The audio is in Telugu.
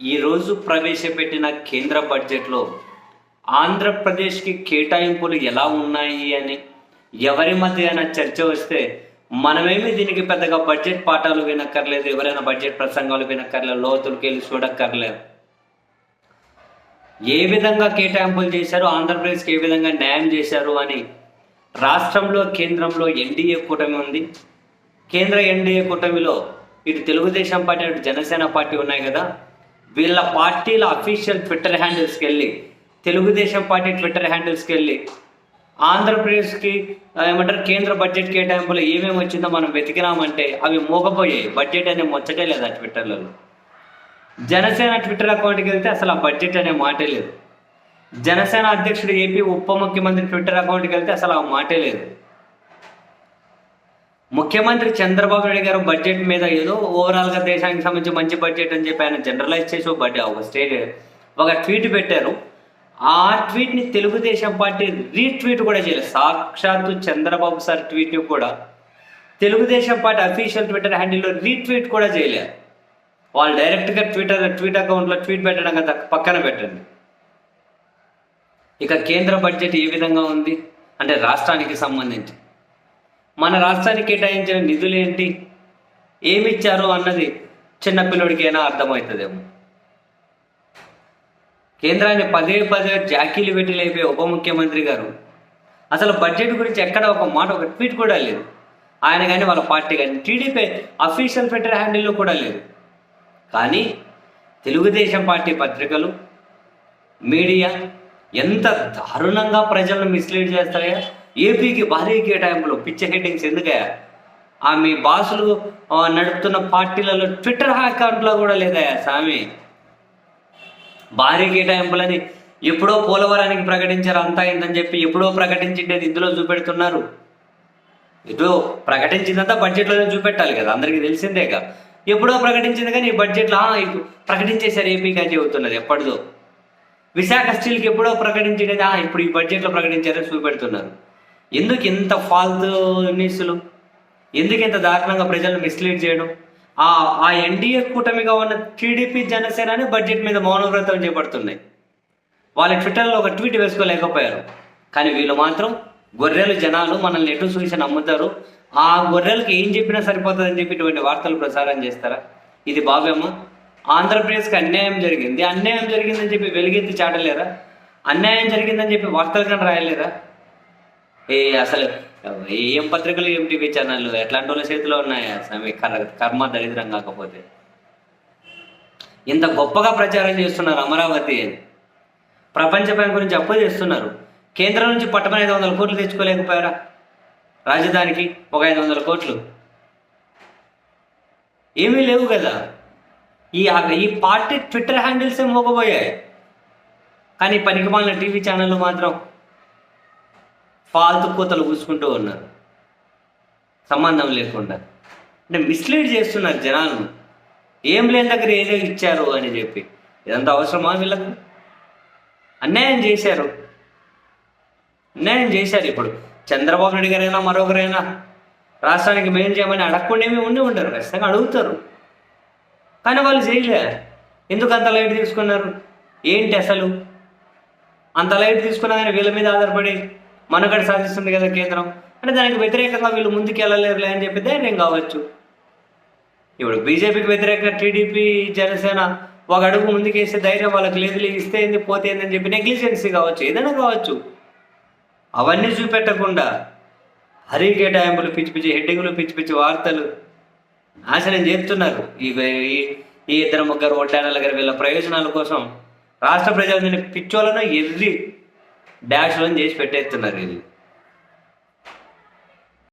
ఈరోజు ప్రవేశపెట్టిన కేంద్ర బడ్జెట్లో ఆంధ్రప్రదేశ్కి కేటాయింపులు ఎలా ఉన్నాయి అని ఎవరి మధ్య అయినా చర్చ వస్తే మనమేమి దీనికి పెద్దగా బడ్జెట్ పాఠాలు వినక్కర్లేదు ఎవరైనా బడ్జెట్ ప్రసంగాలు వినక్కర్లేదు లోతులకి వెళ్ళి చూడక్కర్లేదు ఏ విధంగా కేటాయింపులు చేశారు ఆంధ్రప్రదేశ్కి ఏ విధంగా న్యాయం చేశారు అని రాష్ట్రంలో కేంద్రంలో ఎన్డీఏ కూటమి ఉంది. కేంద్ర ఎన్డీఏ కూటమిలో ఇటు తెలుగుదేశం పార్టీ అటు జనసేన పార్టీ ఉన్నాయి కదా. వీళ్ళ పార్టీల అఫీషియల్ ట్విట్టర్ హ్యాండిల్స్కి వెళ్ళి తెలుగుదేశం పార్టీ ట్విట్టర్ హ్యాండిల్స్కి వెళ్ళి ఆంధ్రప్రదేశ్కి ఏమంటారు కేంద్ర బడ్జెట్ కేటాయింపులో ఏమేమి వచ్చిందో మనం వెతికినామంటే అవి మోగపోయాయి. బడ్జెట్ అనే ముచ్చటే లేదు ఆ ట్విట్టర్లలో జనసేన ట్విట్టర్ అకౌంట్కి వెళ్తే అసలు ఆ బడ్జెట్ అనే మాటే లేదు. జనసేన అధ్యక్షుడు ఏపీ ఉప ముఖ్యమంత్రి ట్విట్టర్ అకౌంట్కి వెళ్తే అసలు ఆ మాటే లేదు. ముఖ్యమంత్రి చంద్రబాబు నాయుడు గారు బడ్జెట్ మీద ఏదో ఓవరాల్గా దేశానికి సంబంధించి మంచి బడ్జెట్ అని చెప్పి ఆయన జనరలైజ్ చేసి ఒక బడ్జెట్ ఒక స్టేట్ ఒక ట్వీట్ పెట్టారు. ఆ ట్వీట్ని తెలుగుదేశం పార్టీ రీట్వీట్ కూడా చేయలేదు. సాక్షాత్తు చంద్రబాబు సార్ ట్వీట్ని కూడా తెలుగుదేశం పార్టీ అఫీషియల్ ట్విట్టర్ హ్యాండిల్లో రీట్వీట్ కూడా చేయలేదు. వాళ్ళు డైరెక్ట్గా ట్విట్టర్ ట్వీట్ అకౌంట్లో ట్వీట్ పెట్టడం కదా పక్కన పెట్టండి. ఇక కేంద్ర బడ్జెట్ ఏ విధంగా ఉంది? అంటే రాష్ట్రానికి సంబంధించి. మన రాష్ట్రానికి కేటాయించిన నిధులు ఏంటి ఏమిచ్చారు అన్నది చిన్నపిల్లడికైనా అర్థమవుతుందేమో. కేంద్రాన్ని పదే పదే జాకీలు పెట్టి లేపే ఉప ముఖ్యమంత్రి గారు. అసలు బడ్జెట్ గురించి ఎక్కడ ఒక మాట ఒక ట్వీట్ కూడా లేదు. ఆయన కానీ వాళ్ళ పార్టీ కానీ టీడీపీ అఫీషియల్ ట్విట్టర్ హ్యాండిల్లో కూడా లేదు. కానీ తెలుగుదేశం పార్టీ పత్రికలు మీడియా ఎంత దారుణంగా ప్రజలను మిస్లీడ్ చేస్తాయా? ఏపీకి భారీ కేటాయింపులు పిచ్చ హెడ్డింగ్స్ ఎందుకయ్యా? ఆ మీ బాసులు నడుపుతున్న పార్టీలలో ట్విట్టర్ అకౌంట్లో కూడా లేదయ్యా స్వామి. భారీ కేటాయింపులని ఎప్పుడో పోలవరానికి ప్రకటించారు అంతా ఇంతని చెప్పి ఎప్పుడో ప్రకటించిండేది ఇందులో చూపెడుతున్నారు. ఇటు ప్రకటించిందంతా బడ్జెట్లోనే చూపెట్టాలి కదా అందరికీ తెలిసిందేగా ఎప్పుడో ప్రకటించింది కానీ ఈ బడ్జెట్లో ప్రకటించేశారు ఏపీకి అని చెబుతున్నది ఎప్పటిదో. విశాఖ స్టీల్కి ఎప్పుడో ప్రకటించేది ఇప్పుడు ఈ బడ్జెట్లో ప్రకటించారని చూపెడుతున్నారు. ఎందుకు ఇంత ఫాల్తు ఎందుకు ఇంత దారుణంగా ప్రజలను మిస్లీడ్ చేయడం? ఆ ఆ ఎన్డీఏ కూటమిగా ఉన్న టీడీపీ జనసేనని బడ్జెట్ మీద మౌనవ్రతం చేపడుతున్నాయి. వాళ్ళ ట్విట్టర్లో ఒక ట్వీట్ వేసుకోలేకపోయారు. కానీ వీళ్ళు మాత్రం గొర్రెలు జనాలు మనల్ని ఎటు చూసి నమ్ముతారు? ఆ గొర్రెలకి ఏం చెప్పినా సరిపోతుందని చెప్పి ఇటువంటి వార్తలు ప్రసారం చేస్తారా? ఇది బాబేమో ఆంధ్రప్రదేశ్కి అన్యాయం జరిగింది. అన్యాయం జరిగిందని చెప్పి వెలుగెత్తి చాటలేరా? అన్యాయం జరిగిందని చెప్పి వార్తలు కానీ రాయలేరా? ఏ అసలు ఏం పత్రికలు ఏం టీవీ ఛానళ్ళు? ఎట్లాంటి వాళ్ళ చేతిలో ఉన్నాయా? స్వామి కర్- కర్మ దరిద్రం కాకపోతే. ఇంత గొప్పగా ప్రచారం చేస్తున్నారు అమరావతి. అని ప్రపంచ బ్యాంక్ గురించి అప్పు చేస్తున్నారు కేంద్రం నుంచి పట్టమని ఐదు వందల కోట్లు తెచ్చుకోలేకపోయారా? రాజధానికి ఒక ఐదు వందల కోట్లు. ఏమీ లేవు కదా. ఈ ఈ పార్టీ ట్విట్టర్ హ్యాండిల్సే మోగబోయాయి. కానీ పనికిమాలిన టీవీ ఛానళ్ళు మాత్రం ఫాల్తు కోతలు పూసుకుంటూ ఉన్నారు. సంబంధం లేకుండా. అంటే మిస్లీడ్ చేస్తున్నారు జనాలను. ఏం లేని దగ్గర ఏదో ఇచ్చారు అని చెప్పి. ఇదంతా అవసరమా వీళ్ళకు? అన్యాయం చేశారు. అన్యాయం చేశారు ఇప్పుడు. చంద్రబాబు నాయుడు గారైనా మరొకరైనా రాష్ట్రానికి మేలు చేయమని అడగకుండేమీ ఉండి ఉండరు ఖచ్చితంగా అడుగుతారు. కానీ వాళ్ళు చేయలే. ఎందుకు అంత లైట్ తీసుకున్నారు? ఏంటి అసలు? అంత లైట్ తీసుకున్నా కానీ వీళ్ళ మీద ఆధారపడి మనగడ సాధిస్తుంది కదా కేంద్రం? అంటే దానికి వ్యతిరేకంగా వీళ్ళు ముందుకు వెళ్ళలేరులే అని చెప్పి ధైర్యం కావచ్చు. ఇప్పుడు బీజేపీకి వ్యతిరేకంగా టీడీపీ జనసేన ఒక అడుగు ముందుకేసే ధైర్యం వాళ్ళకి లేదు ఇస్తే ఏంది పోతే ఏందని చెప్పి నెగ్లిజెన్సీ కావచ్చు ఏదైనా కావచ్చు. అవన్నీ చూపెట్టకుండా హరీ కేటాయింపులు పిచ్చి పిచ్చి హెడ్డింగ్లు పిచ్చి పిచ్చి వార్తలు నాశనం చేస్తున్నారు. ఈ ఈ- ఇద్దరు ముగ్గురు ఒడ్డానాల గారు వీళ్ళ ప్రయోజనాల కోసం రాష్ట్ర ప్రజలని పిచ్చోళ్ళను ఎర్రి డాష్లను చేసి పెట్టేస్తున్నారు వీళ్ళు.